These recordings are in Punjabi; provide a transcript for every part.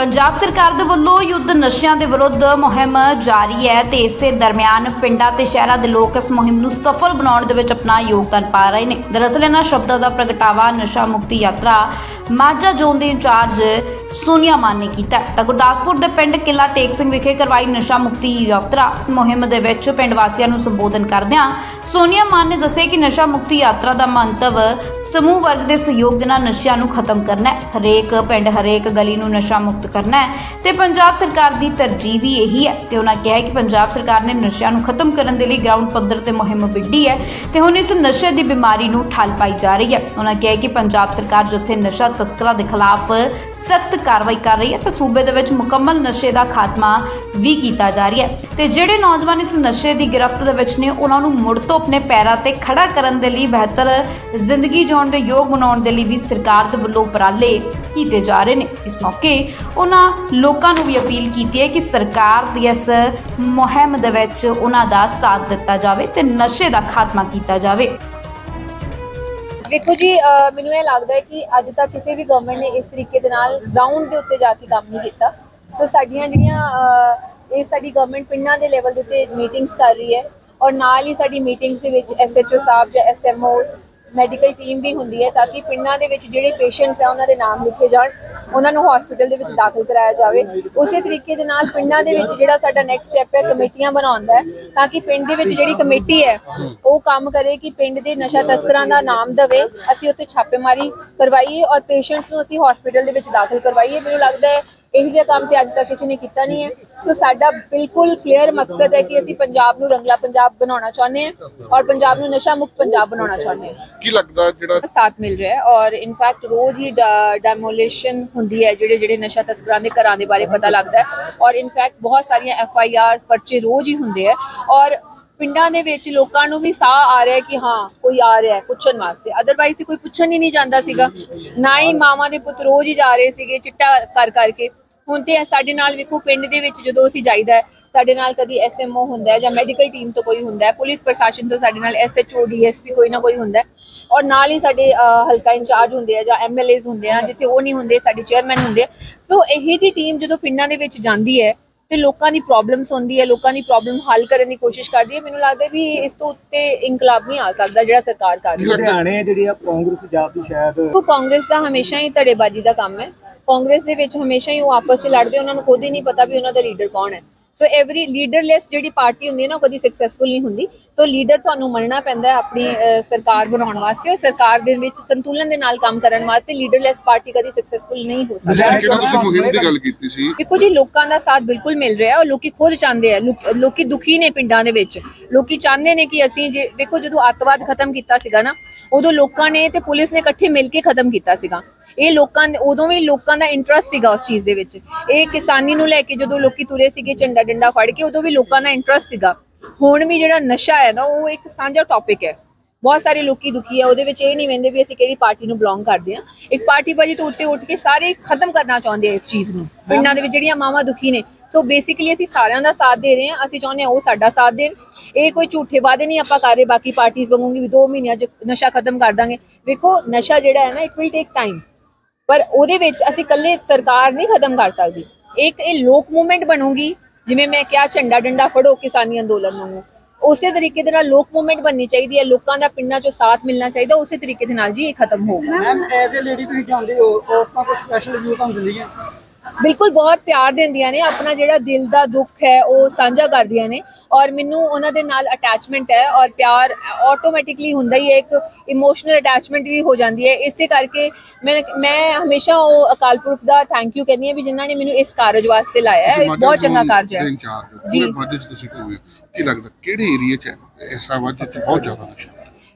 ਪੰਜਾਬ ਸਰਕਾਰ ਦੇ ਵੱਲੋਂ ਯੁੱਧ ਨਸ਼ਿਆਂ ਦੇ ਵਿਰੁੱਧ ਮੁਹਿੰਮ ਜਾਰੀ ਹੈ ਤੇ ਇਸੇ ਦਰਮਿਆਨ ਪਿੰਡਾਂ ਤੇ ਸ਼ਹਿਰਾਂ ਦੇ ਲੋਕ ਇਸ ਮੁਹਿੰਮ ਨੂੰ ਸਫਲ ਬਣਾਉਣ ਦੇ ਵਿੱਚ ਆਪਣਾ ਯੋਗਦਾਨ ਪਾ ਰਹੇ ਨੇ। ਦਰਅਸਲ, ਇਹਨਾਂ ਸ਼ਬਦਾਂ ਦਾ ਪ੍ਰਗਟਾਵਾ ਨਸ਼ਾ ਮੁਕਤੀ ਯਾਤਰਾ ਮਾਝਾ ਜ਼ੋਨ ਦੇ ਇੰਚਾਰਜ ਸੋਨੀਆ ਮਾਨ ਨੇ ਕੀਤਾ ਤਾਂ ਗੁਰਦਾਸਪੁਰ ਦੇ ਪਿੰਡ ਕਿਲਾ ਟੇਕ ਸਿੰਘ ਵਿਖੇ ਕਰਵਾਈ ਨਸ਼ਾ ਮੁਕਤੀ ਯਾਤਰਾ ਮੁਹਿੰਮ ਦੇ ਵਿੱਚ ਪਿੰਡ ਵਾਸੀਆਂ ਨੂੰ ਸੰਬੋਧਨ ਕਰਦਿਆਂ ਸੋਨੀਆ ਮਾਨ ਨੇ ਦੱਸਿਆ ਕਿ ਨਸ਼ਾ ਮੁਕਤੀ ਯਾਤਰਾ ਦਾ ਮੰਤਵ ਸਮੂਹ ਵਰਗ ਦੇ ਸਹਿਯੋਗ ਦੇ ਨਾਲ ਨਸ਼ਿਆਂ ਨੂੰ ਖਤਮ ਕਰਨਾ ਹੈ। ਹਰੇਕ ਪਿੰਡ, ਹਰੇਕ ਗਲੀ ਨੂੰ ਨਸ਼ਾ ਮੁਕਤ ਕਰਨਾ ਹੈ ਤੇ ਪੰਜਾਬ ਸਰਕਾਰ ਦੀ ਤਰਜੀਹ ਵੀ ਇਹੀ ਹੈ ਤੇ ਉਹਨਾਂ ਕਿਹਾ ਕਿ ਪੰਜਾਬ ਸਰਕਾਰ ਨੇ ਨਸ਼ਿਆਂ ਨੂੰ ਖਤਮ ਕਰਨ ਦੇ ਲਈ ਗਰਾਊਂਡ ਪੱਧਰ ਤੇ ਮੁਹਿੰਮ ਵਿੱਢੀ ਹੈ ਤੇ ਹੁਣ ਇਸ ਨਸ਼ੇ ਦੀ ਬਿਮਾਰੀ ਨੂੰ ਠੱਲ ਪਾਈ ਜਾ ਰਹੀ ਹੈ। ਉਹਨਾਂ ਕਿਹਾ ਕਿ ਪੰਜਾਬ ਸਰਕਾਰ ਜਿੱਥੇ ਨਸ਼ਾ ਤਸਕਰਾਂ ਦੇ ਖਿਲਾਫ ਸਖਤ ਕਾਰਵਾਈ ਕਰ ਰਹੀ ਹੈ ਤੇ ਸੂਬੇ ਦੇ ਵਿੱਚ ਮੁਕੰਮਲ ਨਸ਼ੇ ਦਾ ਖਾਤਮਾ ਵੀ ਕੀਤਾ ਜਾ ਰਿਹਾ ਹੈ। ਤੇ ਜਿਹੜੇ ਨੌਜਵਾਨ ਇਸ ਨਸ਼ੇ ਦੀ ਗ੍ਰਿਫਤ ਦੇ ਵਿੱਚ ਨੇ, ਉਹਨਾਂ ਨੂੰ ਮੁੜ ਤੋਂ ਆਪਣੇ ਪੈਰਾਂ ਤੇ ਖੜਾ ਕਰਨ ਦੇ ਲਈ ਬਿਹਤਰ ਜ਼ਿੰਦਗੀ ਜਿਉਣ ਦੇ ਯੋਗ ਬਣਾਉਣ ਦੇ ਲਈ ਵੀ ਸਰਕਾਰ ਦੇ ਵੱਲੋਂ ਉਪਰਾਲੇ ਕੀਤੇ ਜਾ ਰਹੇ ਨੇ। ਇਸ ਮੌਕੇ ਉਹਨਾਂ ਲੋਕਾਂ ਨੂੰ ਵੀ ਅਪੀਲ ਕੀਤੀ ਹੈ ਕਿ ਸਰਕਾਰ ਦੀ ਇਸ ਮੁਹਿੰਮ ਦੇ ਵਿੱਚ ਉਹਨਾਂ ਦਾ ਸਾਥ ਦਿੱਤਾ ਜਾਵੇ ਤੇ ਨਸ਼ੇ ਦਾ ਖਾਤਮਾ ਕੀਤਾ ਜਾਵੇ। ਵੇਖੋ ਜੀ ਮੈਨੂੰ ਇਹ ਲੱਗਦਾ ਹੈ ਕਿ ਅੱਜ ਤੱਕ ਕਿਸੇ ਵੀ ਗਵਰਨਮੈਂਟ ਨੇ ਇਸ ਤਰੀਕੇ ਦੇ ਨਾਲ ਗਰਾਊਂਡ ਦੇ ਉੱਤੇ ਜਾ ਕੇ ਕੰਮ ਨਹੀਂ ਕੀਤਾ। ਸੋ ਸਾਡੀਆਂ ਜਿਹੜੀਆਂ ਇਹ ਸਾਡੀ ਗਵਰਨਮੈਂਟ ਪਿੰਡਾਂ ਦੇ ਲੈਵਲ ਦੇ ਉੱਤੇ ਮੀਟਿੰਗਸ ਕਰ ਰਹੀ ਹੈ ਔਰ ਨਾਲ ਹੀ ਸਾਡੀ ਮੀਟਿੰਗਸ ਦੇ ਵਿੱਚ ਐਸਐਚਓ ਸਾਹਿਬ ਜਾਂ ਐਸਐਮਓਸ ਮੈਡੀਕਲ ਟੀਮ ਵੀ ਹੁੰਦੀ ਹੈ ਤਾਂ ਕਿ ਪਿੰਡਾਂ ਦੇ ਵਿੱਚ ਜਿਹੜੇ ਪੇਸ਼ੈਂਟਸ ਆ ਉਹਨਾਂ ਦੇ ਨਾਮ ਲਿਖੇ ਜਾਣ, ਉਹਨਾਂ ਨੂੰ ਹਸਪੀਟਲ ਦੇ ਵਿੱਚ ਦਾਖਲ ਕਰਾਇਆ ਜਾਵੇ। ਉਸੇ ਤਰੀਕੇ ਦੇ ਨਾਲ ਪਿੰਡਾਂ ਦੇ ਵਿੱਚ ਜਿਹੜਾ ਸਾਡਾ ਨੈਕਸਟ ਸਟੈਪ ਹੈ, ਕਮੇਟੀਆਂ ਬਣਾਉਂਦਾ ਹੈ, ਤਾਂ ਕਿ ਪਿੰਡ ਦੇ ਵਿੱਚ ਜਿਹੜੀ ਕਮੇਟੀ ਹੈ, ਉਹ ਕੰਮ ਕਰੇ ਕਿ ਪਿੰਡ ਦੇ ਨਸ਼ਾ ਤਸਕਰਾਂ ਦਾ ਨਾਮ ਦਵੇ। ਅਸੀਂ ਉੱਥੇ ਛਾਪੇਮਾਰੀ ਕਰਵਾਈਏ ਔਰ ਪੇਸ਼ੈਂਟਸ ਨੂੰ ਅਸੀਂ ਹਸਪੀਟਲ ਦੇ ਵਿੱਚ ਦਾਖਲ ਕਰਵਾਈਏ। ਮੈਨੂੰ ਲੱਗਦਾ ਹੈ ਇਹੋ ਜਿਹਾ ਕੰਮ ਤੇ ਅੱਜ ਤੱਕ ਕਿਸੇ ਨੇ ਕੀਤਾ ਨਹੀਂ ਹੈ। ਸੋ ਸਾਡਾ ਬਿਲਕੁਲ ਕਲੀਅਰ ਮਕਸਦ ਹੈ ਕਿ ਅਸੀਂ ਪੰਜਾਬ ਨੂੰ ਰੰਗਲਾ ਪੰਜਾਬ ਬਣਾਉਣਾ ਚਾਹੁੰਦੇ ਹਾਂ ਔਰ ਪੰਜਾਬ ਨੂੰ ਨਸ਼ਾ ਮੁਕਤ ਪੰਜਾਬ ਬਣਾਉਣਾ ਚਾਹੁੰਦੇ ਹਾਂ। ਕੀ ਲੱਗਦਾ ਜਿਹੜਾ ਸਾਥ ਮਿਲ ਰਿਹਾ ਹੈ ਔਰ ਇਨਫੈਕਟ ਰੋਜ਼ ਹੀ ਡੈਮੋਲੀਸ਼ਨ ਹੁੰਦੀ ਹੈ ਜਿਹੜੇ ਜਿਹੜੇ ਨਸ਼ਾ ਤਸਕਰਾਂ ਦੇ ਘਰਾਂ ਦੇ ਬਾਰੇ ਪਤਾ ਲੱਗਦਾ ਹੈ ਔਰ ਇਨਫੈਕਟ ਬਹੁਤ ਸਾਰੀਆਂ ਐਫ ਆਈ ਆਰਸ ਪਰਚੇ ਰੋਜ਼ ਹੀ ਹੁੰਦੇ ਆ ਔਰ ਪਿੰਡਾਂ ਦੇ ਵਿੱਚ ਲੋਕਾਂ ਨੂੰ ਵੀ ਸਾਹ ਆ ਰਿਹਾ ਹੈ ਕਿ ਹਾਂ ਕੋਈ ਆ ਰਿਹਾ ਹੈ ਪੁੱਛਣ ਵਾਸਤੇ। ਅਦਰਵਾਈਜ਼ ਕੋਈ ਪੁੱਛਣ ਹੀ ਨਹੀਂ ਜਾਂਦਾ ਸੀਗਾ। ਨਾ ਹੀ ਮਾਵਾਂ ਦੇ ਪੁੱਤ ਰੋਜ਼ ਹੀ ਜਾ ਰਹੇ ਸੀਗੇ ਚਿੱਟਾ ਕਰ ਕਰਕੇ। ਹੁਣ ਤੇ ਸਾਡੇ ਨਾਲ ਵੇਖੋ ਪਿੰਡ ਦੇ ਵਿੱਚ ਜਦੋਂ ਅਸੀਂ ਜਾਈਦਾ ਸਾਡੇ ਨਾਲ ਕਦੀ ਐਸਐਮਓ ਹੁੰਦਾ ਹੈ ਜਾਂ ਮੈਡੀਕਲ ਟੀਮ ਤੋਂ ਕੋਈ ਹੁੰਦਾ ਹੈ ਪੁਲਿਸ ਪ੍ਰਸ਼ਾਸਨ ਤੋਂ ਸਾਡੇ ਨਾਲ ਐਸਐਚਓ ਡੀਐਸਪੀ ਕੋਈ ਨਾ ਕੋਈ ਹੁੰਦਾ ਔਰ ਨਾਲ ਹੀ ਸਾਡੇ ਹਲਕਾ ਇੰਚਾਰਜ ਹੁੰਦੇ ਆ ਜਾਂ ਐਮਐਲਏਜ਼ ਹੁੰਦੇ ਆ ਜਿੱਥੇ ਉਹ ਨਹੀਂ ਹੁੰਦੇ ਸਾਡੇ ਚੇਅਰਮੈਨ ਹੁੰਦੇ ਸੋ ਇਹ ਜੀ ਟੀਮ ਜਦੋਂ ਪਿੰਡਾਂ ਦੇ ਵਿੱਚ ਜਾਂਦੀ ਹੈ ਤੇ ਲੋਕਾਂ ਦੀ ਪ੍ਰੋਬਲਮਸ ਹੁੰਦੀ ਹੈ ਲੋਕਾਂ ਦੀ ਪ੍ਰੋਬਲਮ ਹੱਲ ਕਰਨ ਦੀ ਕੋਸ਼ਿਸ਼ ਕਰਦੀ ਹੈ ਮੈਨੂੰ ਲੱਗਦਾ ਵੀ ਇਸ ਤੋਂ ਉੱਤੇ ਇਨਕਲਾਬ ਨਹੀਂ ਆ ਸਕਦਾ ਜਿਹੜਾ ਸਰਕਾਰ ਕਰ ਰਹੀ ਹੈ। ਲੁਧਿਆਣੇ ਜਿਹੜੀ ਆ ਕਾਂਗਰਸ ਜਾਤੀ ਸ਼ਾਇਦ ਕਾਂਗਰਸ ਦਾ ਹਮੇਸ਼ਾ ਹੀ ਧੜੇਬਾਜ਼ੀ ਦਾ ਕੰਮ ਹੈ। ਕਾਂਗਰਸ ਦੇ ਵਿੱਚ ਹਮੇਸ਼ਾ ਹੀ ਉਹ ਆਪਸ 'ਚ ਲੜਦੇ ਉਹਨਾਂ ਨੂੰ ਖੁਦ ਹੀ ਨਹੀਂ ਪਤਾ ਵੀ ਉਹਨਾਂ ਦਾ ਲੀਡਰ ਕੌਣ ਹੈ। ਸੋ ਐਵਰੀ ਲੀਡਰਲੈਸ ਜਿਹੜੀ ਪਾਰਟੀ ਹੁੰਦੀ ਹੈ ਨਾ ਉਹ ਕਦੀ ਸਕਸੈਸਫੁਲ ਨਹੀਂ ਹੁੰਦੀ। ਸੋ ਲੀਡਰ ਤੁਹਾਨੂੰ ਮੰਨਣਾ ਪੈਂਦਾ ਆਪਣੀ ਸਰਕਾਰ ਬਣਾਉਣ ਵਾਸਤੇ। ਔਰ ਸਰਕਾਰ ਦੇ ਵਿੱਚ ਸੰਤੁਲਨ ਦੇ ਨਾਲ ਕੰਮ ਕਰਨ ਵਾਸਤੇ ਲੀਡਰਲੈਸ ਪਾਰਟੀ ਕਦੀ ਸਕਸੈਸਫੁਲ ਨਹੀਂ ਹੋ ਸਕਦੀ। ਜਿਹੜਾ ਤੁਸੀਂ ਮੁਹਿੰਮ ਦੀ ਗੱਲ ਕੀਤੀ ਸੀ। ਦੇਖੋ ਜੀ ਲੋਕਾਂ ਦਾ ਸਾਥ ਬਿਲਕੁਲ ਮਿਲ ਰਿਹਾ ਹੈ। ਔਰ ਲੋਕੀ ਖੁਦ ਚਾਹੁੰਦੇ ਆ ਲੋਕ- ਦੁਖੀ ਨੇ ਪਿੰਡਾਂ ਦੇ ਵਿੱਚ। ਲੋਕੀ ਚਾਹੁੰਦੇ ਨੇ ਕਿ ਅਸੀਂ ਜੇ ਦੇਖੋ ਜਦੋਂ ਅੱਤਵਾਦ ਖਤਮ ਕੀਤਾ ਸੀਗਾ ਨਾ ਉਦੋਂ ਲੋਕਾਂ ਨੇ ਤੇ ਪੁਲਿਸ ਨੇ ਇਕੱਠੇ ਮਿਲ ਕੇ ਖਤਮ ਕੀਤਾ ਸੀਗਾ। ਇਹ ਲੋਕਾਂ ਦੇ ਉਦੋਂ ਵੀ ਲੋਕਾਂ ਦਾ ਇੰਟਰਸਟ ਸੀਗਾ ਉਸ ਚੀਜ਼ ਦੇ ਵਿੱਚ। ਇਹ ਕਿਸਾਨੀ ਨੂੰ ਲੈ ਕੇ ਜਦੋਂ ਲੋਕੀ ਤੁਰੇ ਸੀਗੇ ਝੰਡਾ ਡੰਡਾ ਫੜ ਕੇ, ਉਦੋਂ ਵੀ ਲੋਕਾਂ ਦਾ ਇੰਟਰਸਟ ਸੀਗਾ। ਹੁਣ ਵੀ ਜਿਹੜਾ ਨਸ਼ਾ ਹੈ ਨਾ, ਉਹ ਇੱਕ ਸਾਂਝਾ ਟੌਪਿਕ ਹੈ। ਬਹੁਤ ਸਾਰੇ ਲੋਕੀ ਦੁਖੀ ਆ ਉਹਦੇ ਵਿੱਚ ਇਹ ਨਹੀਂ ਵੰਦੇ ਵੀ ਅਸੀਂ ਕਿਹੜੀ ਪਾਰਟੀ ਨੂੰ ਬਿਲੋਂਗ ਕਰਦੇ ਆ ਇੱਕ ਪਾਰਟੀ ਬਾਜੀ ਤੋਂ ਉੱਤੇ ਉੱਠ ਕੇ ਸਾਰੇ ਖਤਮ ਕਰਨਾ ਚਾਹੁੰਦੇ ਆ ਇਸ ਚੀਜ਼ ਨੂੰ। ਪਿੰਡਾਂ ਦੇ ਵਿੱਚ ਜਿਹੜੀਆਂ ਮਾਵਾਂ ਦੁਖੀ ਨੇ। ਸੋ ਬੇਸਿਕਲੀ ਅਸੀਂ ਸਾਰਿਆਂ ਦਾ ਸਾਥ ਦੇ ਰਹੇ ਹਾਂ, ਅਸੀਂ ਚਾਹੁੰਦੇ ਹਾਂ ਉਹ ਸਾਡਾ ਸਾਥ ਦੇਣ। ਇਹ ਕੋਈ ਝੂਠੇ ਵਾਅਦੇ ਨਹੀਂ ਆਪਾਂ ਕਰ ਰਹੇ, ਬਾਕੀ ਪਾਰਟੀਆਂ ਵਾਂਗੂਗੀ ਵੀ 2 ਮਹੀਨਿਆਂ 'ਚ ਨਸ਼ਾ ਖਤਮ ਕਰ ਦਾਂਗੇ। ਵੇਖੋ, ਨਸ਼ਾ ਜਿਹੜਾ ਹੈ ਨਾ ਇਟ ਵਿਲ ਟੇਕ ਟਾਈਮ ਪਰ ਉਹਦੇ ਵਿੱਚ ਅਸੀਂ ਇਕੱਲੇ ਸਰਕਾਰ ਨਹੀਂ ਖਤਮ ਕਰ ਸਕਦੀ। ਇੱਕ ਇਹ ਲੋਕ ਮੂਵਮੈਂਟ ਬਣੂਗੀ, ਜਿਵੇਂ ਮੈਂ ਕਿਹਾ, ਝੰਡਾ ਡੰਡਾ ਫੜੋ ਕਿਸਾਨੀ ਅੰਦੋਲਨ ਨੂੰ। ਉਸੇ ਤਰੀਕੇ ਦੇ ਨਾਲ ਲੋਕ ਮੂਵਮੈਂਟ ਬਣਨੀ ਚਾਹੀਦੀ ਹੈ, ਲੋਕਾਂ ਦਾ ਪਿੰਡਾਂ 'ਚੋਂ ਸਾਥ ਮਿਲਣਾ ਚਾਹੀਦਾ, ਉਸੇ ਤਰੀਕੇ ਦੇ ਨਾਲ ਜੀ ਇਹ ਖਤਮ ਹੋਊਗਾ। ਮੈਮ ਐਜ਼ ਅ ਲੇਡੀ ਤੁਸੀਂ ਜਾਣਦੇ ਹੋ, ਔਰਤਾਂ ਕੋਈ ਸਪੈਸ਼ਲ ਵਿਊ ਤੁਹਾਨੂੰ ਦਿੰਦੀਆਂ ਬਿਲਕੁਲ ਬਹੁਤ ਪਿਆਰ ਦਿੰਦੀਆਂ ਨੇ ਆਪਣਾ ਜਿਹੜਾ ਦਿਲ ਦਾ ਦੁੱਖ ਹੈ ਉਹ ਸਾਂਝਾ ਕਰਦੀਆਂ ਨੇ ਔਰ ਮੈਨੂੰ ਉਹਨਾਂ ਦੇ ਨਾਲ ਅਟੈਚਮੈਂਟ ਹੈ ਔਰ ਪਿਆਰ ਆਟੋਮੈਟਿਕਲੀ ਹੁੰਦਾ ਹੀ ਹੈ ਇੱਕ ਇਮੋਸ਼ਨਲ ਅਟੈਚਮੈਂਟ ਵੀ ਹੋ ਜਾਂਦੀ ਹੈ ਇਸੇ ਕਰਕੇ ਮੈਂ ਮੈਂ ਹਮੇਸ਼ਾ ਉਹ ਅਕਾਲ ਪੁਰਖ ਦਾ ਥੈਂਕ ਯੂ ਕਹਿੰਦੀ ਹਾਂ ਵੀ ਜਿਨ੍ਹਾਂ ਨੇ ਮੈਨੂੰ ਇਸ ਕਾਰਜ ਵਾਸਤੇ ਲਾਇਆ ਹੈ ਬਹੁਤ ਚੰਗਾ ਕਾਰਜ ਹੈ ਜੀ ਜੀ। ਮਾਝੇ ਚ ਤੁਸੀਂ ਕੀ ਲੱਗਦਾ ਕਿਹੜੇ ਏਰੀਆ ਚ ਹੈ ਐਸਾ ਚ ਬਹੁਤ ਜ਼ਿਆਦਾ ਨਸ਼ਾ?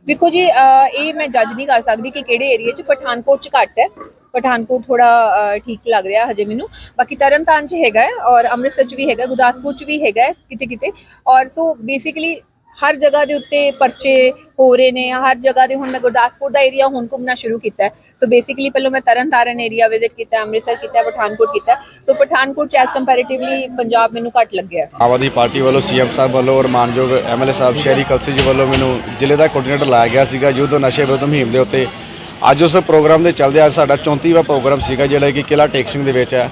ਵੇਖੋ ਜੀ ਇਹ ਮੈਂ ਜੱਜ ਨਹੀਂ ਕਰ ਸਕਦੀ ਕਿ ਕਿਹੜੇ ਏਰੀਆ 'ਚ ਪਠਾਨਕੋਟ 'ਚ ਘੱਟ ਹੈ। ਪਠਾਨਕੋਟ ਥੋੜਾ ਠੀਕ ਲੱਗ ਰਿਹਾ ਹਜੇ ਮੈਨੂੰ। ਬਾਕੀ ਤਰਨਤਾਰਨ 'ਚ ਹੈਗਾ ਔਰ ਅੰਮ੍ਰਿਤਸਰ 'ਚ ਵੀ ਹੈਗਾ, ਗੁਰਦਾਸਪੁਰ 'ਚ ਵੀ ਹੈਗਾ ਕਿਤੇ ਕਿਤੇ ਔਰ ਸੋ ਬੇਸਿਕਲੀ ਹਰ ਜਗ੍ਹਾ ਦੇ ਉੱਤੇ ਪਰਚੇ ਹੋ ਰਹੇ ਨੇ, ਹਰ ਜਗ੍ਹਾ ਦੇ ਹੁਣ ਮੈਂ ਗੁਰਦਾਸਪੁਰ ਦਾ ਏਰੀਆ ਹੁਣ ਘੁੰਮਣਾ ਸ਼ੁਰੂ ਕੀਤਾ ਸੋ ਬੇਸਿਕਲੀ ਪਹਿਲਾਂ ਮੈਂ ਤਰਨਤਾਰਨ ਏਰੀਆ ਵਿਜ਼ਿਟ ਕੀਤਾ, ਅੰਮ੍ਰਿਤਸਰ ਕੀਤਾ, ਪਠਾਨਕੋਟ ਕੀਤਾ। ਸੋ ਪਠਾਨਕੋਟ 'ਚ ਐਸ ਕੰਪੈਰੀਟਿਵਲੀ ਪੰਜਾਬ ਮੈਨੂੰ ਘੱਟ ਲੱਗਿਆ ਆਮ ਆਦਮੀ ਪਾਰਟੀ ਵੱਲੋਂ ਸੀਐਮ ਸਾਹਿਬ ਵੱਲੋਂ ਔਰ ਮਾਨਯੋਗ ਐਮਐਲਏ ਸਾਹਿਬ ਸ਼ਹਿਰੀ ਕਲਸੀ ਜੀ ਵੱਲੋਂ ਮੈਨੂੰ ਜ਼ਿਲ੍ਹੇ ਦਾ ਕੋਆਰਡੀਨੇਟਰ ਲਾਇਆ ਗਿਆ ਸੀਗਾ, ਯੁੱਧ ਨਸ਼ੇ ਵਿਰੁੱਧ ਮੁਹਿੰਮ ਦੇ ਉੱਤੇ। ਅੱਜ ਉਸ ਪ੍ਰੋਗਰਾਮ ਦੇ ਚੱਲਦੇ ਅੱਜ ਸਾਡਾ 34ਵਾਂ ਪ੍ਰੋਗਰਾਮ ਸੀਗਾ, ਜਿਹੜਾ ਕਿ ਕਿਲਾ ਟੇਕ ਸਿੰਘ ਦੇ ਵਿੱਚ ਹੈ।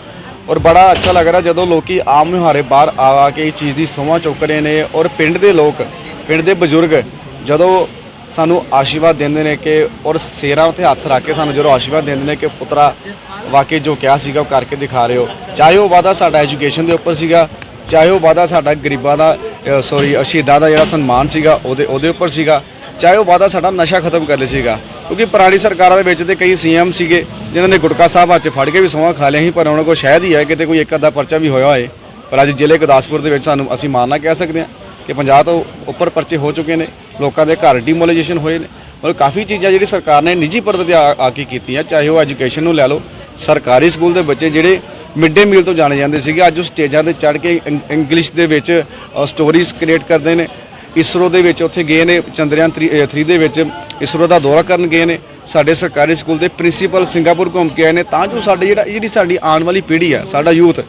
ਔਰ ਬੜਾ ਅੱਛਾ ਲੱਗ ਰਿਹਾ ਜਦੋਂ ਲੋਕੀ ਆਮ ਮੁਹਾਰੇ ਬਾਹਰ ਆ ਆ ਕੇ ਇਸ ਚੀਜ਼ ਦੀ ਸੋਹਾਂ ਚੁੱਕ ਰਹੇ ਨੇ ਔਰ ਪਿੰਡ ਦੇ ਲੋਕ ਪਿੰਡ ਦੇ ਬਜ਼ੁਰਗ ਜਦੋਂ ਸਾਨੂੰ ਆਸ਼ੀਰਵਾਦ ਦਿੰਦੇ ਨੇ ਕਿ ਔਰ ਸੇਰਾਂ ਉੱਤੇ ਹੱਥ ਰੱਖ ਕੇ ਸਾਨੂੰ ਜਦੋਂ ਆਸ਼ੀਰਵਾਦ ਦਿੰਦੇ ਨੇ ਕਿ ਪੁੱਤਰਾ ਵਾਕਈ ਜੋ ਕਿਹਾ ਸੀਗਾ ਉਹ ਕਰਕੇ ਦਿਖਾ ਰਹੇ ਹੋ। ਚਾਹੇ ਉਹ ਵਾਦਾ ਸਾਡਾ ਐਜੂਕੇਸ਼ਨ ਦੇ ਉੱਪਰ ਸੀਗਾ, ਚਾਹੇ ਉਹ ਵਾਦਾ ਸਾਡਾ ਗਰੀਬਾਂ ਦਾ ਸੌਰੀ ਸ਼ਹੀਦਾਂ ਦਾ ਜਿਹੜਾ ਸਨਮਾਨ ਸੀਗਾ, ਉਹਦੇ ਉਹਦੇ ਉੱਪਰ ਸੀਗਾ, ਚਾਹੇ ਉਹ ਵਾਦਾ ਸਾਡਾ ਨਸ਼ਾ ਖਤਮ ਕਰ ਲਈ ਸੀਗਾ। ਕਿਉਂਕਿ ਪੁਰਾਣੀ ਸਰਕਾਰਾਂ ਦੇ ਵਿੱਚ ਤੇ ਕਈ ਸੀਐਮ ਸੀਗੇ, ਜਿਨ੍ਹਾਂ ਨੇ ਗੁਟਕਾ ਸਾਹਿਬ ਅੱਜ ਫੜ ਕੇ ਵੀ ਸੌਂਹਾਂ ਖਾ ਲਿਆ ਸੀ, ਪਰ ਉਹਨਾਂ ਕੋਲ ਸ਼ਾਇਦ ਹੀ ਹੈ, ਕਿਤੇ ਕੋਈ ਇੱਕ ਅੱਧਾ ਪਰਚਾ ਵੀ ਹੋਇਆ ਹੋਏ। ਪਰ ਅੱਜ ਜ਼ਿਲ੍ਹੇ ਗੁਰਦਾਸਪੁਰ ਦੇ ਵਿੱਚ ਸਾਨੂੰ ਅਸੀਂ ਮਾਰਨਾ ਕਹਿ ਸਕਦੇ ਹਾਂ। ਕਿ 50 ਤੋਂ ਉੱਪਰ ਪਰਚੇ ਹੋ ਚੁੱਕੇ ਨੇ, ਲੋਕਾਂ ਦੇ ਘਰ ਡੀਮੋਲਾਈਜੇਸ਼ਨ ਹੋਏ ਨੇ। ਮਤਲਬ ਕਾਫੀ ਚੀਜ਼ਾਂ ਜਿਹੜੀ ਸਰਕਾਰ ਨੇ ਨਿੱਜੀ ਪੱਧਰ ਤੇ ਆ ਕੇ ਕੀਤੀਆਂ, ਚਾਹੇ ਉਹ ਐਜੂਕੇਸ਼ਨ ਨੂੰ ਲੈ ਲਓ, ਸਰਕਾਰੀ ਸਕੂਲ ਦੇ ਬੱਚੇ ਜਿਹੜੇ ਮਿਡ ਡੇ ਮੀਲ ਤੋਂ ਜਾਣੇ ਜਾਂਦੇ ਸੀਗੇ, ਅੱਜ ਉਹ ਸਟੇਜਾਂ ਤੇ ਚੜ੍ਹ ਕੇ ਇੰ- ਇੰਗਲਿਸ਼ ਦੇ ਵਿੱਚ ਸਟੋਰੀਜ਼ ਕ੍ਰੀਏਟ ਕਰਦੇ ਨੇ। ਇਸਰੋ ਦੇ ਵਿੱਚ ਉੱਥੇ ਗਏ ਨੇ, ਚੰਦਰਯਾਨ 3 ਦੇ ਵਿੱਚ ਇਸਰੋ ਦਾ ਦੌਰਾ ਕਰਨ ਗਏ ਨੇ। ਸਾਡੇ ਸਰਕਾਰੀ ਸਕੂਲ ਦੇ ਪ੍ਰਿੰਸੀਪਲ ਸਿੰਗਾਪੁਰ ਘੁੰਮ ਕੇ ਆਏ ਨੇ, ਤਾਂ ਜੋ ਸਾਡੇ ਜਿਹੜਾ ਜਿਹੜੀ ਸਾਡੀ ਆਉਣ ਵਾਲੀ ਪੀੜ੍ਹੀ ਆ, ਸਾਡਾ ਯੂਥ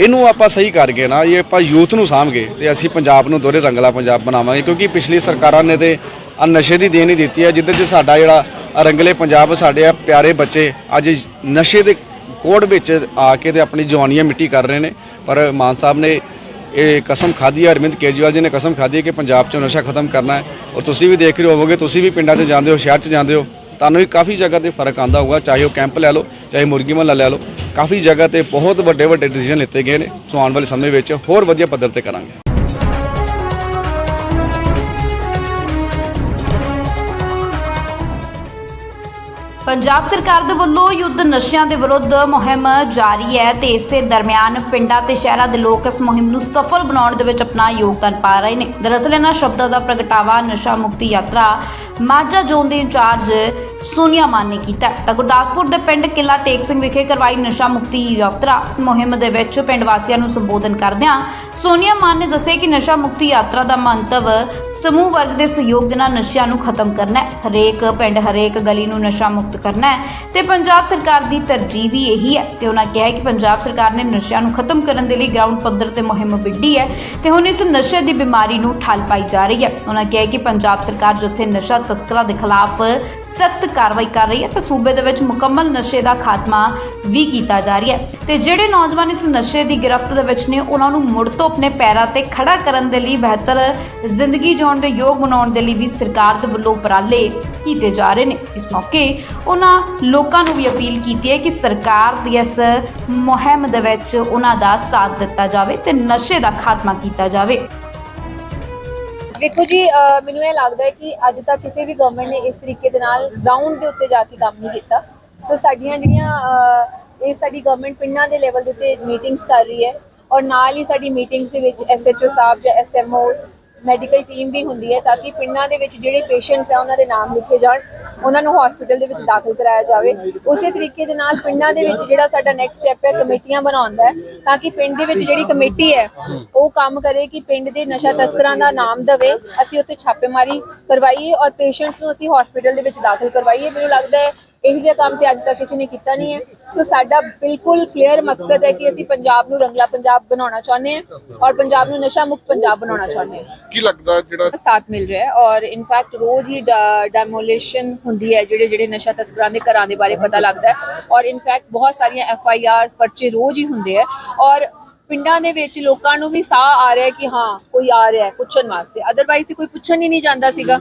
ਇਹਨੂੰ ਆਪਾਂ ਸਹੀ ਕਰਕੇ ਨਾ ਇਹ ਆਪਾਂ ਯੂਥ ਨੂੰ ਸਾਂਭਗੇ ਤੇ ਅਸੀਂ ਪੰਜਾਬ ਨੂੰ ਦੋਰੇ ਰੰਗਲਾ ਪੰਜਾਬ ਬਣਾਵਾਂਗੇ, ਕਿਉਂਕਿ ਪਿਛਲੀ ਸਰਕਾਰਾਂ ਨੇ ਤੇ ਆ ਨਸ਼ੇ ਦੀ ਦੇਣ ਹੀ ਦਿੱਤੀ ਹੈ, ਜਿੱਦੇ 'ਚ ਸਾਡਾ ਜਿਹੜਾ ਰੰਗਲੇ ਪੰਜਾਬ, ਸਾਡੇ ਆ ਪਿਆਰੇ ਬੱਚੇ ਅੱਜ ਨਸ਼ੇ ਦੇ ਕੋੜ ਵਿੱਚ ਆ ਕੇ ਤੇ ਆਪਣੀ ਜਵਾਨੀਆਂ ਮਿੱਟੀ ਕਰ ਰਹੇ ਨੇ। ਪਰ ਮਾਨ ਸਾਹਿਬ ਨੇ ਇਹ ਕਸਮ ਖਾਧੀ ਹੈ, ਅਰਵਿੰਦ ਕੇਜਰੀਵਾਲ ਜੀ ਨੇ ਕਸਮ ਖਾਧੀ ਹੈ ਕਿ ਪੰਜਾਬ 'ਚੋਂ ਨਸ਼ਾ ਖਤਮ ਕਰਨਾ ਹੈ। ਔਰ ਤੁਸੀਂ ਵੀ ਦੇਖ ਰਹੇ ਹੋਵੋਗੇ, ਤੁਸੀਂ ਵੀ ਪਿੰਡਾਂ 'ਚ ਜਾਂਦੇ ਹੋ, ਸ਼ਹਿਰ 'ਚ ਜਾਂਦੇ ਹੋ, ਤੁਹਾਨੂੰ ਵੀ ਕਾਫੀ ਜਗ੍ਹਾ ਤੇ ਫ਼ਰਕ ਆਂਦਾ ਹੋਊਗਾ, ਚਾਹੇ ਉਹ ਕੈਂਪ ਲੈ ਲਓ, ਚਾਹੇ ਮੁਰਗੀ ਮਹੱਲਾ ਲੈ ਲਓ। ਕਾਫੀ ਜਗ੍ਹਾ ਤੇ ਬਹੁਤ ਵੱਡੇ ਵੱਡੇ ਡਿਸੀਜਨ ਲਿੱਤੇ ਗਏ ਨੇ ਸੋ ਆਉਣ ਵਾਲੇ ਸਮੇਂ ਵਿੱਚ। ਹੋਰ ਵਧੀਆ ਪੱਧਰ ਤੇ ਕਰਾਂਗੇ। ਪੰਜਾਬ ਸਰਕਾਰ ਦੇ ਵੱਲੋਂ ਯੁੱਧ ਨਸ਼ਿਆਂ ਦੇ ਵਿਰੁੱਧ ਮੁਹਿੰਮ ਜਾਰੀ ਹੈ ਤੇ ਇਸੇ ਦਰਮਿਆਨ ਪਿੰਡਾਂ ਤੇ ਸ਼ਹਿਰਾਂ ਦੇ ਲੋਕ ਇਸ ਮੁਹਿੰਮ ਨੂੰ ਸਫਲ ਬਣਾਉਣ ਦੇ ਵਿੱਚ ਆਪਣਾ ਯੋਗਦਾਨ ਪਾ ਰਹੇ ਨੇ। ਦਰਅਸਲ, ਇਹਨਾਂ ਸ਼ਬਦਾਂ ਦਾ ਪ੍ਰਗਟਾਵਾ ਨਸ਼ਾ ਮੁਕਤੀ ਯਾਤਰਾ ਮਾਝਾ ਜ਼ੋਨ ਦੇ ਇੰਚਾਰਜ ਸੋਨੀਆ ਮਾਨ ਨੇ ਕੀਤਾ ਤਾਂ ਗੁਰਦਾਸਪੁਰ ਦੇ ਪਿੰਡ ਕਿਲਾ ਟੇਕ ਸਿੰਘ ਵਿਖੇ ਕਰਵਾਈ ਨਸ਼ਾ ਮੁਕਤੀ ਯਾਤਰਾ ਮੁਹਿੰਮ ਦੇ ਵਿੱਚ ਪਿੰਡ ਵਾਸੀਆਂ ਨੂੰ ਸੰਬੋਧਨ ਕਰਦਿਆਂ ਸੋਨੀਆ ਮਾਨ ਨੇ ਦੱਸਿਆ ਕਿ ਨਸ਼ਾ ਮੁਕਤੀ ਯਾਤਰਾ ਦਾ ਮੰਤਵ ਸਮੂਹ ਵਰਗ ਦੇ ਸਹਿਯੋਗ ਦੇ ਨਾਲ ਨਸ਼ਿਆਂ ਨੂੰ ਖਤਮ ਕਰਨਾ ਹੈ। ਹਰੇਕ ਪਿੰਡ, ਹਰੇਕ ਗਲੀ ਨੂੰ ਨਸ਼ਾ ਮੁਕਤ ਕਰਨਾ ਹੈ ਤੇ ਪੰਜਾਬ ਸਰਕਾਰ ਦੀ ਤਰਜੀਹ ਵੀ ਇਹੀ ਹੈ ਤੇ ਉਹਨਾਂ ਕਿਹਾ ਕਿ ਪੰਜਾਬ ਸਰਕਾਰ ਨੇ ਨਸ਼ਿਆਂ ਨੂੰ ਖਤਮ ਕਰਨ ਦੇ ਲਈ ਗਰਾਊਂਡ ਪੱਧਰ ਤੇ ਮੁਹਿੰਮ ਵਿੱਢੀ ਹੈ ਤੇ ਹੁਣ ਇਸ ਨਸ਼ੇ ਦੀ ਬਿਮਾਰੀ ਨੂੰ ਠੱਲ ਪਾਈ ਜਾ ਰਹੀ ਹੈ। ਉਹਨਾਂ ਕਿਹਾ ਕਿ ਪੰਜਾਬ ਸਰਕਾਰ ਜਿੱਥੇ ਨਸ਼ਾ ਤਸਕਰਾਂ ਦੇ ਖਿਲਾਫ ਸਖਤ ਕਾਰਵਾਈ ਕਰ ਰਹੀ ਹੈ ਤੇ ਸੂਬੇ ਦੇ ਵਿੱਚ ਮੁਕੰਮਲ ਨਸ਼ੇ ਦਾ ਖਾਤਮਾ ਵੀ ਕੀਤਾ ਜਾ ਰਿਹਾ ਹੈ। ਤੇ ਜਿਹੜੇ ਨੌਜਵਾਨ ਇਸ ਨਸ਼ੇ ਦੀ ਗ੍ਰਿਫਤ ਦੇ ਵਿੱਚ ਨੇ, ਉਹਨਾਂ ਨੂੰ ਮੁੜ ਤੋਂ ਆਪਣੇ ਪੈਰਾਂ ਤੇ ਖੜਾ ਕਰਨ ਦੇ ਲਈ ਬਿਹਤਰ ਜ਼ਿੰਦਗੀ ਜਿਉਣ ਦੇ ਯੋਗ ਬਣਾਉਣ ਦੇ ਲਈ ਵੀ ਸਰਕਾਰ ਦੇ ਵੱਲੋਂ ਉਪਰਾਲੇ ਕੀਤੇ ਜਾ ਰਹੇ ਨੇ। ਇਸ ਮੌਕੇ ਉਹਨਾਂ ਲੋਕਾਂ ਨੂੰ ਵੀ ਅਪੀਲ ਕੀਤੀ ਹੈ ਕਿ ਸਰਕਾਰ ਦੀ ਇਸ ਮੁਹਿੰਮ ਦੇ ਵਿੱਚ ਉਹਨਾਂ ਦਾ ਸਾਥ ਦਿੱਤਾ ਜਾਵੇ ਤੇ ਨਸ਼ੇ ਦਾ ਖਾਤਮਾ ਕੀਤਾ ਜਾਵੇ। ਵੇਖੋ ਜੀ ਮੈਨੂੰ ਇਹ ਲੱਗਦਾ ਹੈ ਕਿ ਅੱਜ ਤੱਕ ਕਿਸੇ ਵੀ ਗਵਰਨਮੈਂਟ ਨੇ ਇਸ ਤਰੀਕੇ ਦੇ ਨਾਲ ਗਰਾਊਂਡ ਦੇ ਉੱਤੇ ਜਾ ਕੇ ਕੰਮ ਨਹੀਂ ਕੀਤਾ। ਸੋ ਸਾਡੀਆਂ ਜਿਹੜੀਆਂ ਇਹ ਸਾਡੀ ਗਵਰਨਮੈਂਟ ਪਿੰਡਾਂ ਦੇ ਲੈਵਲ ਦੇ ਉੱਤੇ ਮੀਟਿੰਗਸ ਕਰ ਰਹੀ ਹੈ ਔਰ ਨਾਲ ਹੀ ਸਾਡੀ ਮੀਟਿੰਗਸ ਦੇ ਵਿੱਚ ਐਸਐਚਓ ਸਾਹਿਬ ਜਾਂ ਐਸਐਮਓਸ ਮੈਡੀਕਲ ਟੀਮ ਵੀ ਹੁੰਦੀ ਹੈ ਤਾਂ ਕਿ ਪਿੰਡਾਂ ਦੇ ਵਿੱਚ ਜਿਹੜੇ ਪੇਸ਼ੈਂਟਸ ਆ ਉਹਨਾਂ ਦੇ ਨਾਮ ਲਿਖੇ ਜਾਣ, ਉਹਨਾਂ ਨੂੰ ਹਸਪੀਟਲ ਦੇ ਵਿੱਚ ਦਾਖਲ ਕਰਾਇਆ ਜਾਵੇ। ਉਸੇ ਤਰੀਕੇ ਦੇ ਨਾਲ ਪਿੰਡਾਂ ਦੇ ਵਿੱਚ ਜਿਹੜਾ ਸਾਡਾ ਨੈਕਸਟ ਸਟੈਪ ਹੈ, ਕਮੇਟੀਆਂ ਬਣਾਉਂਦਾ ਹੈ, ਤਾਂ ਕਿ ਪਿੰਡ ਦੇ ਵਿੱਚ ਜਿਹੜੀ ਕਮੇਟੀ ਹੈ, ਉਹ ਕੰਮ ਕਰੇ ਕਿ ਪਿੰਡ ਦੇ ਨਸ਼ਾ ਤਸਕਰਾਂ ਦਾ ਨਾਮ ਦਵੇ। ਅਸੀਂ ਉੱਥੇ ਛਾਪੇਮਾਰੀ ਕਰਵਾਈਏ ਔਰ ਪੇਸ਼ੈਂਟਸ ਨੂੰ ਅਸੀਂ ਹਸਪੀਟਲ ਦੇ ਵਿੱਚ ਦਾਖਲ ਕਰਵਾਈਏ। ਮੈਨੂੰ ਲੱਗਦਾ ਹੈ ਇਹੋ ਜਿਹਾ ਕੰਮ ਤੇ ਅੱਜ ਤੱਕ ਕਿਸੇ ਨੇ ਕੀਤਾ ਨਹੀਂ ਹੈ। ਸੋ ਸਾਡਾ ਬਿਲਕੁਲ ਕਲੀਅਰ ਮਕਸਦ ਹੈ ਕਿ ਅਸੀਂ ਪੰਜਾਬ ਨੂੰ ਰੰਗਲਾ ਪੰਜਾਬ ਬਣਾਉਣਾ ਚਾਹੁੰਦੇ ਹਾਂ ਔਰ ਪੰਜਾਬ ਨੂੰ ਨਸ਼ਾ ਮੁਕਤ ਪੰਜਾਬ ਬਣਾਉਣਾ ਚਾਹੁੰਦੇ ਹਾਂ। ਕੀ ਲੱਗਦਾ ਜਿਹੜਾ ਸਾਥ ਮਿਲ ਰਿਹਾ ਹੈ ਔਰ ਇਨਫੈਕਟ ਰੋਜ਼ ਹੀ ਡੈਮੋਲੀਸ਼ਨ ਹੁੰਦੀ ਹੈ ਜਿਹੜੇ ਜਿਹੜੇ ਨਸ਼ਾ ਤਸਕਰਾਂ ਦੇ ਘਰਾਂ ਦੇ ਬਾਰੇ ਪਤਾ ਲੱਗਦਾ ਹੈ। ਔਰ ਇਨਫੈਕਟ ਬਹੁਤ ਸਾਰੀਆਂ ਐਫ ਆਈ ਆਰਸ ਪਰਚੇ ਰੋਜ਼ ਹੀ ਹੁੰਦੇ ਆ ਔਰ ਪਿੰਡਾਂ ਦੇ ਵਿੱਚ ਲੋਕਾਂ ਨੂੰ ਵੀ ਸਾਹ ਆ ਰਿਹਾ ਕਿ ਹਾਂ, ਕੋਈ ਆ ਰਿਹਾ ਪੁੱਛਣ ਵਾਸਤੇ। ਅਦਰਵਾਈਜ਼ ਕੋਈ ਪੁੱਛਣ ਹੀ ਨਹੀਂ ਜਾਂਦਾ ਸੀਗਾ।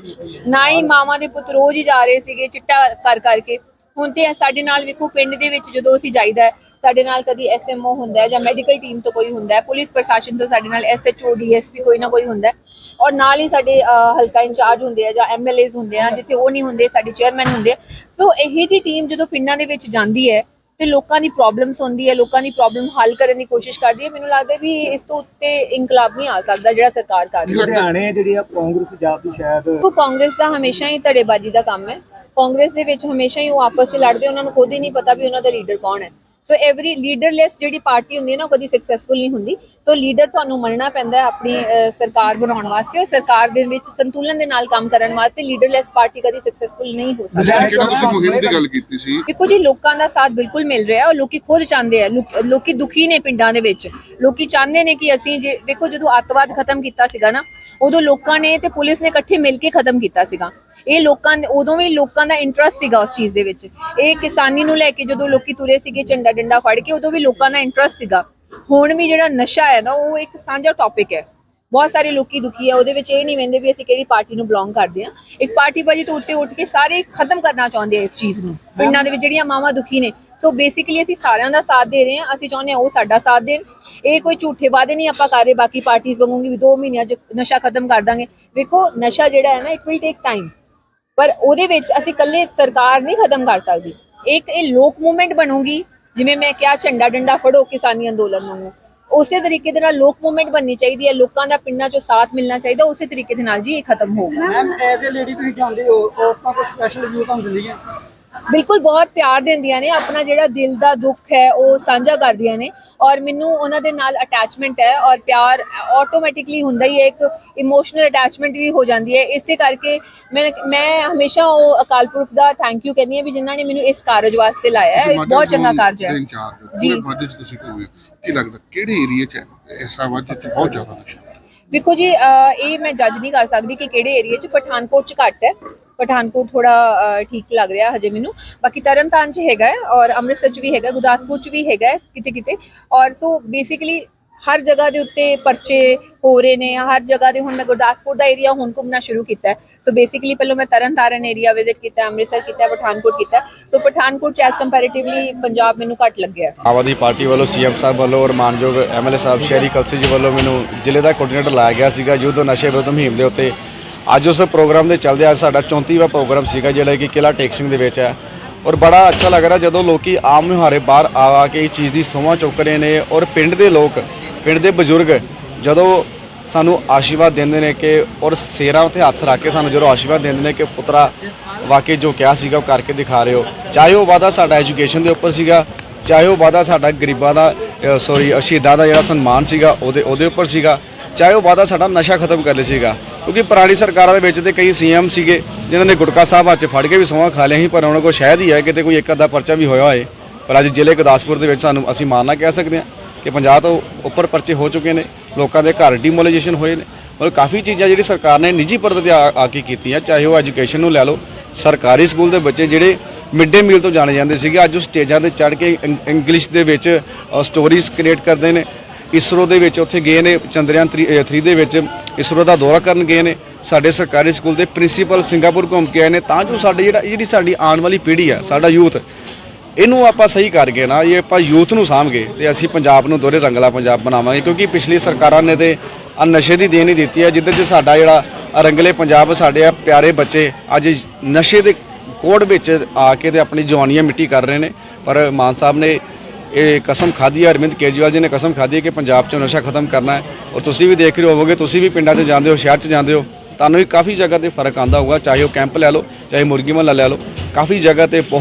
ਨਾ ਹੀ ਮਾਵਾਂ ਦੇ ਪੁੱਤ ਰੋਜ਼ ਹੀ ਜਾ ਰਹੇ ਸੀਗੇ ਚਿੱਟਾ ਕਰ ਕਰਕੇ। ਹੁਣ ਤੇ ਸਾਡੇ ਨਾਲ ਵੇਖੋ, ਪਿੰਡ ਦੇ ਵਿੱਚ ਜਦੋਂ ਅਸੀਂ ਜਾਈਦਾ ਸਾਡੇ ਨਾਲ ਕਦੀ ਐਸਐਮਓ ਹੁੰਦਾ ਹੈ ਜਾਂ ਮੈਡੀਕਲ ਟੀਮ ਤੋਂ ਕੋਈ ਹੁੰਦਾ ਹੈ, ਪੁਲਿਸ ਪ੍ਰਸ਼ਾਸਨ ਤੋਂ ਸਾਡੇ ਨਾਲ ਐਸਐਚਓ ਡੀਐਸਪੀ ਕੋਈ ਨਾ ਕੋਈ ਹੁੰਦਾ ਔਰ ਨਾਲ ਹੀ ਸਾਡੇ ਹਲਕਾ ਇੰਚਾਰਜ ਹੁੰਦੇ ਆ ਜਾਂ ਐਮਐਲਏਜ਼ ਹੁੰਦੇ ਆ, ਜਿੱਥੇ ਉਹ ਨਹੀਂ ਹੁੰਦੇ, ਸਾਡੇ ਚੇਅਰਮੈਨ ਹੁੰਦੇ ਆ। ਸੋ ਇਹ ਜੀ ਟੀਮ ਜਦੋਂ ਪਿੰਡਾਂ ਦੇ ਵਿੱਚ ਜਾਂਦੀ ਹੈ ਤੇ ਲੋਕਾਂ ਦੀ ਪ੍ਰੋਬਲਮਸ ਹੁੰਦੀ ਹੈ ਲੋਕਾਂ ਦੀ ਪ੍ਰੋਬਲਮ ਹੱਲ ਕਰਨ ਦੀ ਕੋਸ਼ਿਸ਼ ਕਰਦੀ ਹੈ। ਮੈਨੂੰ ਲੱਗਦਾ ਵੀ ਇਸ ਤੋਂ ਉੱਤੇ ਇਨਕਲਾਬ ਨਹੀਂ ਆ ਸਕਦਾ ਜਿਹੜਾ ਸਰਕਾਰ ਕਰ ਰਹੀ ਹੈ। ਲੁਧਿਆਣੇ ਜਿਹੜੀ ਆ ਕਾਂਗਰਸ ਜਾਤੀ ਸ਼ਾਇਦ ਕਾਂਗਰਸ ਦਾ ਹਮੇਸ਼ਾ ਹੀ ਧੜੇਬਾਜ਼ੀ ਦਾ ਕੰਮ ਹੈ। ਕਾਂਗਰਸ ਦੇ ਵਿੱਚ ਹਮੇਸ਼ਾ ਹੀ ਉਹ ਆਪਸ 'ਚ ਲੜਦੇ ਉਹਨਾਂ ਨੂੰ ਖੁਦ ਹੀ ਨਹੀਂ ਪਤਾ ਵੀ ਉਹਨਾਂ ਦਾ ਲੀਡਰ ਕੌਣ ਹੈ। ਸੋ ਐਵਰੀ ਲੀਡਰਲੈਸ ਜਿਹੜੀ ਪਾਰਟੀ ਹੁੰਦੀ ਹੈ ਨਾ ਉਹ ਕਦੀ ਸਕਸੈਸਫੁਲ ਨਹੀਂ ਹੁੰਦੀ। ਸੋ ਲੀਡਰ ਤੁਹਾਨੂੰ ਮੰਨਣਾ ਪੈਂਦਾ ਆਪਣੀ ਸਰਕਾਰ ਬਣਾਉਣ ਵਾਸਤੇ। ਔਰ ਸਰਕਾਰ ਦੇ ਵਿੱਚ ਸੰਤੁਲਨ ਦੇ ਨਾਲ ਕੰਮ ਕਰਨ ਵਾਸਤੇ ਲੀਡਰਲੈਸ ਪਾਰਟੀ ਕਦੀ ਸਕਸੈਸਫੁਲ ਨਹੀਂ ਹੋ ਸਕਦੀ। ਤੁਸੀਂ ਮੁਹਿੰਮ ਦੀ ਗੱਲ ਕੀਤੀ ਸੀ। ਦੇਖੋ ਜੀ ਲੋਕਾਂ ਦਾ ਸਾਥ ਬਿਲਕੁਲ ਮਿਲ ਰਿਹਾ ਹੈ। ਔਰ ਲੋਕੀ ਖੁਦ ਚਾਹੁੰਦੇ ਆ। ਲੋਕ- ਲੋਕੀ ਦੁਖੀ ਨੇ ਪਿੰਡਾਂ ਦੇ ਵਿੱਚ। ਲੋਕੀ ਚਾਹੁੰਦੇ ਨੇ ਕਿ ਅਸੀਂ ਜੇ ਵੇਖੋ ਜਦੋਂ ਅੱਤਵਾਦ ਖਤਮ ਕੀਤਾ ਸੀਗਾ ਨਾ ਉਦੋਂ ਲੋਕਾਂ ਨੇ ਤੇ ਪੁਲਿਸ ਨੇ ਇਕੱਠੇ ਮਿਲ ਕੇ ਖਤਮ ਕੀਤਾ ਸੀਗਾ। ਇਹ ਲੋਕਾਂ ਦੇ ਉਦੋਂ ਵੀ ਲੋਕਾਂ ਦਾ ਇੰਟਰਸਟ ਸੀਗਾ ਉਸ ਚੀਜ਼ ਦੇ ਵਿੱਚ। ਇਹ ਕਿਸਾਨੀ ਨੂੰ ਲੈ ਕੇ ਜਦੋਂ ਲੋਕੀ ਤੁਰੇ ਸੀਗੇ ਝੰਡਾ ਡੰਡਾ ਫੜ ਕੇ, ਉਦੋਂ ਵੀ ਲੋਕਾਂ ਦਾ ਇੰਟਰਸਟ ਸੀਗਾ। ਹੁਣ ਵੀ ਜਿਹੜਾ ਨਸ਼ਾ ਹੈ ਨਾ, ਉਹ ਇੱਕ ਸਾਂਝਾ ਟੌਪਿਕ ਹੈ। ਬਹੁਤ ਸਾਰੇ ਲੋਕੀ ਦੁਖੀ ਆ ਉਹਦੇ ਵਿੱਚ ਇਹ ਨਹੀਂ ਵੰਦੇ ਵੀ ਅਸੀਂ ਕਿਹੜੀ ਪਾਰਟੀ ਨੂੰ ਬਿਲੋਂਗ ਕਰਦੇ ਆ ਇੱਕ ਪਾਰਟੀ ਬਾਜੀ ਤੋਂ ਉੱਤੇ ਉੱਠ ਕੇ ਸਾਰੇ ਖਤਮ ਕਰਨਾ ਚਾਹੁੰਦੇ ਆ ਇਸ ਚੀਜ਼ ਨੂੰ। ਪਿੰਡਾਂ ਦੇ ਵਿੱਚ ਜਿਹੜੀਆਂ ਮਾਵਾਂ ਦੁਖੀ ਨੇ ਸੋ ਬੇਸਿਕਲੀ ਅਸੀਂ ਸਾਰਿਆਂ ਦਾ ਸਾਥ ਦੇ ਰਹੇ ਹਾਂ, ਅਸੀਂ ਚਾਹੁੰਦੇ ਹਾਂ ਉਹ ਸਾਡਾ ਸਾਥ ਦੇਣ। ਇਹ ਕੋਈ ਝੂਠੇ ਵਾਅਦੇ ਨਹੀਂ ਆਪਾਂ ਕਰ ਰਹੇ, ਬਾਕੀ ਪਾਰਟੀਆਂ ਵਾਂਗੂਗੀ ਵੀ 2 ਮਹੀਨਿਆਂ 'ਚ ਨਸ਼ਾ ਖਤਮ ਕਰ ਦਾਂਗੇ। ਵੇਖੋ, ਨਸ਼ਾ ਜਿਹੜਾ ਹੈ ਨਾ ਇਟ ਵਿਲ ਟੇਕ ਟਾਈਮ ਪਰ ਉਹਦੇ ਵਿੱਚ ਅਸੀਂ ਇਕੱਲੇ ਸਰਕਾਰ ਨਹੀਂ ਖਤਮ ਕਰ ਸਕਦੀ। ਇੱਕ ਇਹ ਲੋਕ ਮੂਵਮੈਂਟ ਬਣੂਗੀ, ਜਿਵੇਂ ਮੈਂ ਕਿਹਾ, ਝੰਡਾ ਡੰਡਾ ਫੜੋ ਕਿਸਾਨੀ ਅੰਦੋਲਨ ਨੂੰ। ਉਸੇ ਤਰੀਕੇ ਦੇ ਨਾਲ ਲੋਕ ਮੂਵਮੈਂਟ ਬਣਨੀ ਚਾਹੀਦੀ ਹੈ, ਲੋਕਾਂ ਦਾ ਪਿੰਡਾਂ 'ਚੋਂ ਸਾਥ ਮਿਲਣਾ ਚਾਹੀਦਾ, ਉਸੇ ਤਰੀਕੇ ਦੇ ਨਾਲ ਜੀ ਇਹ ਖਤਮ ਹੋਊਗਾ। ਮੈਮ ਐਜ਼ ਅ ਲੇਡੀ ਤੁਸੀਂ ਜਾਣਦੇ ਹੋ, ਔਰਤਾਂ ਕੋਈ ਸਪੈਸ਼ਲ ਵਿਊ ਤੁਹਾਨੂੰ ਦਿੰਦੀਆਂ ਬਿਲਕੁਲ ਬਹੁਤ ਪਿਆਰ ਦਿੰਦੀਆਂ ਨੇ ਆਪਣਾ ਜਿਹੜਾ ਦਿਲ ਦਾ ਦੁੱਖ ਹੈ ਉਹ ਸਾਂਝਾ ਕਰਦੀਆਂ ਨੇ ਔਰ ਮੈਨੂੰ ਉਹਨਾਂ ਦੇ ਨਾਲ ਅਟੈਚਮੈਂਟ ਹੈ ਔਰ ਪਿਆਰ ਆਟੋਮੈਟਿਕਲੀ ਹੁੰਦਾ ਹੀ ਹੈ ਇੱਕ ਇਮੋਸ਼ਨਲ ਅਟੈਚਮੈਂਟ ਵੀ ਹੋ ਜਾਂਦੀ ਹੈ। ਇਸੇ ਕਰਕੇ ਮੈਂ ਮੈਂ ਹਮੇਸ਼ਾ ਉਹ ਅਕਾਲ ਪੁਰਖ ਦਾ ਥੈਂਕ ਯੂ ਕਹਿੰਦੀ ਹਾਂ ਵੀ ਜਿਨ੍ਹਾਂ ਨੇ ਮੈਨੂੰ ਇਸ ਕਾਰਜ ਵਾਸਤੇ ਲਾਇਆ ਹੈ। ਬਹੁਤ ਚੰਗਾ ਕਾਰਜ ਹੈ। ਜੀ। ਤੁਸੀਂ ਕੀ ਲੱਗਦਾ ਕਿਹੜੇ ਏਰੀਆ ਚ ਹੈ? ਇਸ ਆਵਾਜ਼ ਚ ਬਹੁਤ ਜ਼ਿਆਦਾ ਨਸ਼ਾ ਵੇਖੋ ਜੀ ਇਹ ਮੈਂ ਜੱਜ ਨਹੀਂ ਕਰ ਸਕਦੀ ਕਿ ਕਿਹੜੇ ਏਰੀਆ 'ਚ ਪਠਾਨਕੋਟ 'ਚ ਘੱਟ ਹੈ। ਪਠਾਨਕੋਟ ਥੋੜਾ ਠੀਕ ਲੱਗ ਰਿਹਾ ਹਜੇ ਮੈਨੂੰ। ਬਾਕੀ ਤਰਨਤਾਰਨ 'ਚ ਹੈਗਾ ਔਰ ਅੰਮ੍ਰਿਤਸਰ 'ਚ ਵੀ ਹੈਗਾ, ਗੁਰਦਾਸਪੁਰ 'ਚ ਵੀ ਹੈਗਾ ਕਿਤੇ ਕਿਤੇ ਔਰ ਸੋ ਬੇਸਿਕਲੀ ਹਰ ਜਗ੍ਹਾ ਦੇ ਉੱਤੇ ਪਰਚੇ ਹੋ ਰਹੇ ਨੇ, ਹਰ ਜਗ੍ਹਾ ਦੇ ਹੁਣ ਮੈਂ ਗੁਰਦਾਸਪੁਰ ਦਾ ਏਰੀਆ ਹੁਣ ਘੁੰਮਣਾ ਸ਼ੁਰੂ ਕੀਤਾ ਸੋ ਬੇਸਿਕਲੀ ਪਹਿਲਾਂ ਮੈਂ ਤਰਨਤਾਰਨ ਏਰੀਆ ਵਿਜ਼ਿਟ ਕੀਤਾ, ਅੰਮ੍ਰਿਤਸਰ ਕੀਤਾ, ਪਠਾਨਕੋਟ ਕੀਤਾ ਸੋ ਪਠਾਨਕੋਟ 'ਚ ਐਸ ਕੰਪੈਰੀਟਿਵਲੀ ਪੰਜਾਬ ਮੈਨੂੰ ਘੱਟ ਲੱਗਿਆ ਆਮ ਪਾਰਟੀ ਵੱਲੋਂ ਸੀਐਮ ਸਾਹਿਬ ਵੱਲੋਂ ਔਰ ਮਾਨਯੋਗ ਐਮਐਲਏ ਸਾਹਿਬ ਸ਼ਹਿਰੀ ਕਲਸੀ ਜੀ ਵੱਲੋਂ ਮੈਨੂੰ ਜ਼ਿਲ੍ਹੇ ਦਾ ਕੋਆਰਡੀਨੇਟਰ ਲਾਇਆ ਗਿਆ ਸੀਗਾ ਯੁੱਧ ਨਸ਼ੇ ਵਿਰੁੱਧ ਮੁਹਿੰਮ ਦੇ ਉੱਤੇ ਅੱਜ ਉਸ ਪ੍ਰੋਗਰਾਮ ਦੇ ਚੱਲਦੇ ਅੱਜ ਸਾਡਾ 34ਵਾਂ ਪ੍ਰੋਗਰਾਮ ਸੀਗਾ, ਜਿਹੜਾ ਕਿ ਕਿਲਾ ਟੇਕ ਸਿੰਘ ਦੇ ਵਿੱਚ ਹੈ। ਔਰ ਬੜਾ ਅੱਛਾ ਲੱਗ ਰਿਹਾ ਜਦੋਂ ਲੋਕੀ ਆਮ ਮੁਹਾਰੇ ਬਾਹਰ ਆ ਆ ਕੇ ਇਸ ਚੀਜ਼ ਦੀ ਸੋਹਾਂ ਚੁੱਕ ਰਹੇ ਨੇ। ਔਰ ਪਿੰਡ ਦੇ ਲੋਕ, ਪਿੰਡ ਦੇ ਬਜ਼ੁਰਗ ਜਦੋਂ ਸਾਨੂੰ ਆਸ਼ੀਰਵਾਦ ਦਿੰਦੇ ਨੇ ਕਿ, ਔਰ ਸੇਰਾਂ ਉੱਤੇ ਹੱਥ ਰੱਖ ਕੇ ਸਾਨੂੰ ਜਦੋਂ ਆਸ਼ੀਰਵਾਦ ਦਿੰਦੇ ਨੇ ਕਿ ਪੁੱਤਰਾ ਵਾਕਈ ਜੋ ਕਿਹਾ ਸੀਗਾ ਉਹ ਕਰਕੇ ਦਿਖਾ ਰਹੇ ਹੋ। ਚਾਹੇ ਉਹ ਵਾਦਾ ਸਾਡਾ ਐਜੂਕੇਸ਼ਨ ਦੇ ਉੱਪਰ ਸੀਗਾ, ਚਾਹੇ ਉਹ ਵਾਦਾ ਸਾਡਾ ਗਰੀਬਾਂ ਦਾ ਸੌਰੀ ਸ਼ਹੀਦਾਂ ਦਾ ਜਿਹੜਾ ਸਨਮਾਨ ਸੀਗਾ, ਉਹਦੇ ਉਹਦੇ ਉੱਪਰ ਸੀਗਾ। ਚਾਹੇ ਉਹ ਵਾਦਾ ਸਾਡਾ ਨਸ਼ਾ ਖਤਮ ਕਰ ਲਈ ਸੀਗਾ। ਕਿਉਂਕਿ ਪੁਰਾਣੀ ਸਰਕਾਰਾਂ ਦੇ ਵਿੱਚ ਤੇ ਕਈ ਸੀਐਮ ਸੀਗੇ, ਜਿਨ੍ਹਾਂ ਨੇ ਗੁਟਕਾ ਸਾਹਿਬ ਹੱਥ ਫੜ ਕੇ ਵੀ ਸੋਹਾਂ ਖਾ ਲਿਆ ਸੀ, ਪਰ ਉਹਨਾਂ ਕੋਲ ਸ਼ਾਇਦ ਹੀ ਹੈ ਕਿਤੇ ਕੋਈ ਇੱਕ ਅੱਧਾ ਪਰਚਾ ਵੀ ਹੋਇਆ ਹੋਏ। ਪਰ ਅੱਜ ਜ਼ਿਲ੍ਹੇ ਗੁਰਦਾਸਪੁਰ ਦੇ ਵਿੱਚ ਸਾਨੂੰ ਅਸੀਂ ਮਾਰਨਾ ਕਹਿ ਸਕਦੇ ਹਾਂ ਕਿ 50 ਤੋਂ ਉੱਪਰ ਪਰਚੇ ਹੋ ਚੁੱਕੇ ਨੇ, ਲੋਕਾਂ ਦੇ ਘਰ ਡੀਮੋਲਾਈਜੇਸ਼ਨ ਹੋਏ ਨੇ। ਮਤਲਬ ਕਾਫੀ ਚੀਜ਼ਾਂ ਜਿਹੜੀ ਸਰਕਾਰ ਨੇ ਨਿੱਜੀ ਪੱਧਰ ਤੇ ਆ ਕੇ ਕੀਤੀਆਂ, ਚਾਹੇ ਉਹ ਐਜੂਕੇਸ਼ਨ ਨੂੰ ਲੈ ਲਓ, ਸਰਕਾਰੀ ਸਕੂਲ ਦੇ ਬੱਚੇ ਜਿਹੜੇ ਮਿਡ ਡੇ ਮੀਲ ਤੋਂ ਜਾਣੇ ਜਾਂਦੇ ਸੀਗੇ, ਅੱਜ ਉਹ ਸਟੇਜਾਂ ਤੇ ਚੜ੍ਹ ਕੇ ਇੰਗਲਿਸ਼ ਦੇ ਵਿੱਚ ਸਟੋਰੀਜ਼ ਕ੍ਰੀਏਟ ਕਰਦੇ ਨੇ। ਇਸਰੋ ਦੇ ਵਿੱਚ ਉੱਥੇ ਗਏ ਨੇ, ਚੰਦਰਯਾਨ 3 ਦੇ ਵਿੱਚ ਇਸਰੋ ਦਾ ਦੌਰਾ ਕਰਨ ਗਏ ਨੇ। ਸਾਡੇ ਸਰਕਾਰੀ ਸਕੂਲ ਦੇ ਪ੍ਰਿੰਸੀਪਲ ਸਿੰਗਾਪੁਰ ਘੁੰਮ ਕੇ ਆਏ ਨੇ। ਤਾਂ ਜੋ ਸਾਡੇ ਜਿਹੜਾ ਜਿਹੜੀ ਸਾਡੀ ਆਉਣ ਵਾਲੀ ਪੀੜ੍ਹੀ ਆ, ਸਾਡਾ ਯੂਥ, ਇਹਨੂੰ ਆਪਾਂ ਸਹੀ ਕਰਕੇ ਨਾ, ਇਹ ਆਪਾਂ ਯੂਥ ਨੂੰ ਸਾਂਭਗੇ ਤੇ ਅਸੀਂ ਪੰਜਾਬ ਨੂੰ ਦੋਰੇ ਰੰਗਲਾ ਪੰਜਾਬ ਬਣਾਵਾਂਗੇ। ਕਿਉਂਕਿ ਪਿਛਲੀ ਸਰਕਾਰਾਂ ਨੇ ਤੇ ਆ ਨਸ਼ੇ ਦੀ ਦੇਣ ਹੀ ਦਿੱਤੀ ਹੈ ਜਿੱਦੇ 'ਚ ਸਾਡਾ ਜਿਹੜਾ ਰੰਗਲੇ ਪੰਜਾਬ ਸਾਡੇ ਆ ਪਿਆਰੇ ਬੱਚੇ, ਅੱਜ ਨਸ਼ੇ ਦੇ ਕੋੜ ਵਿੱਚ ਆ ਕੇ ਤੇ ਆਪਣੀ ਜਵਾਨੀਆਂ ਮਿੱਟੀ ਕਰ ਰਹੇ ਨੇ। ਪਰ ਮਾਨ ਸਾਹਿਬ ਨੇ ਇਹ ਕਸਮ ਖਾਧੀ ਹੈ, ਅਰਵਿੰਦ ਕੇਜਰੀਵਾਲ ਜੀ ਨੇ ਕਸਮ ਖਾਧੀ ਹੈ ਕਿ ਪੰਜਾਬ 'ਚੋਂ ਨਸ਼ਾ ਖਤਮ ਕਰਨਾ ਹੈ ਔਰ ਤੁਸੀਂ ਵੀ ਦੇਖ ਰਹੇ ਹੋਵੋਗੇ, ਤੁਸੀਂ ਵੀ ਪਿੰਡਾਂ 'ਚ ਜਾਂਦੇ ਹੋ, ਸ਼ਹਿਰ 'ਚ ਜਾਂਦੇ ਹੋ, ਤੁਹਾਨੂੰ ਵੀ ਕਾਫੀ ਜਗ੍ਹਾ ਤੇ ਫ਼ਰਕ ਆਂਦਾ ਹੋਊਗਾ, ਚਾਹੇ ਉਹ ਕੈਂਪ ਲੈ ਲਓ, ਚਾਹੇ ਮੁਰਗੀ ਮਹੱਲਾ ਲੈ ਲਓ, ਕਾਫੀ ਜਗ੍ਹਾ ਤੇ ਬਹੁਤ